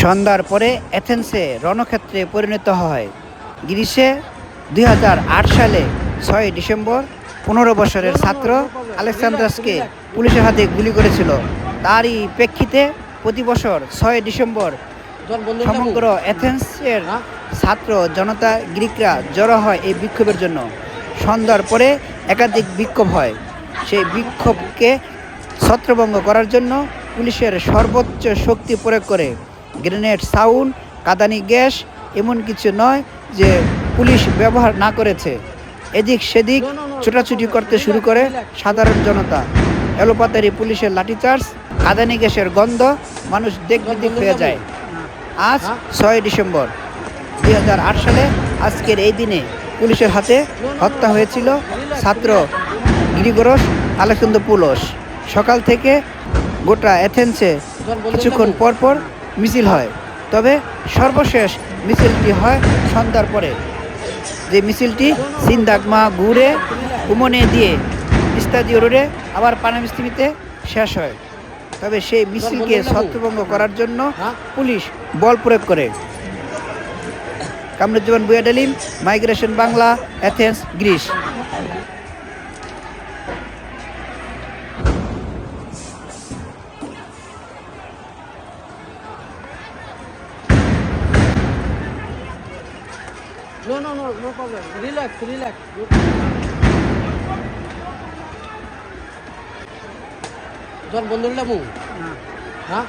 সন্ধ্যার পরে এথেন্সে রণক্ষেত্রে পরিণত হয়। গ্রিসে দুই হাজার আট সালে ছয় ডিসেম্বর পনেরো বছরের ছাত্র আলেকসান্দ্রাসকে পুলিশের হাতে গুলি করেছিল। তারই প্রেক্ষিতে প্রতি বছর ছয় ডিসেম্বর সমগ্র এথেন্সের ছাত্র জনতা গ্রিকরা জড়ো হয় এই বিক্ষোভের জন্য। সন্ধ্যার পরে একাধিক বিক্ষোভ হয়। সেই বিক্ষোভকে ছত্রভঙ্গ করার জন্য পুলিশের সর্বোচ্চ শক্তি প্রয়োগ করে গ্রেনেড সাউন্ড, কাদানি গ্যাস, এমন কিছু নয় যে পুলিশ ব্যবহার না করেছে। এদিক সেদিক ছোটাছুটি করতে শুরু করে সাধারণ জনতা। এলোপাতারি পুলিশের লাঠিচার্জ, কাদানি গ্যাসের গন্ধ মানুষ দেখ বিদিক হয়ে যায়। আজ ছয় ডিসেম্বর দুই হাজার আট সালে আজকের এই দিনে পুলিশের হাতে হত্যা হয়েছিল ছাত্র গিরিগরস আলেকসন্দ্রপুলস সকাল থেকে গোটা এথেন্সে কিছুক্ষণ পর পর মিছিল হয়। তবে সর্বশেষ মিছিলটি হয় সন্ধ্যার পরে। যে মিছিলটি সিন্দাগমা ঘুরে উমনে দিয়ে ইস্তাদিও রোডে আবার পানামিস্তিমিতে শেষ হয়। তবে সেই মিছিলকে ছত্রভঙ্গ করার জন্য পুলিশ বল প্রয়োগ করে। Kamruzzaman Buadalim, migration Bangla, Athens Greece. No, no, no, no problem. Relax, relax. জন বন্ধ নিলাম হ্যাঁ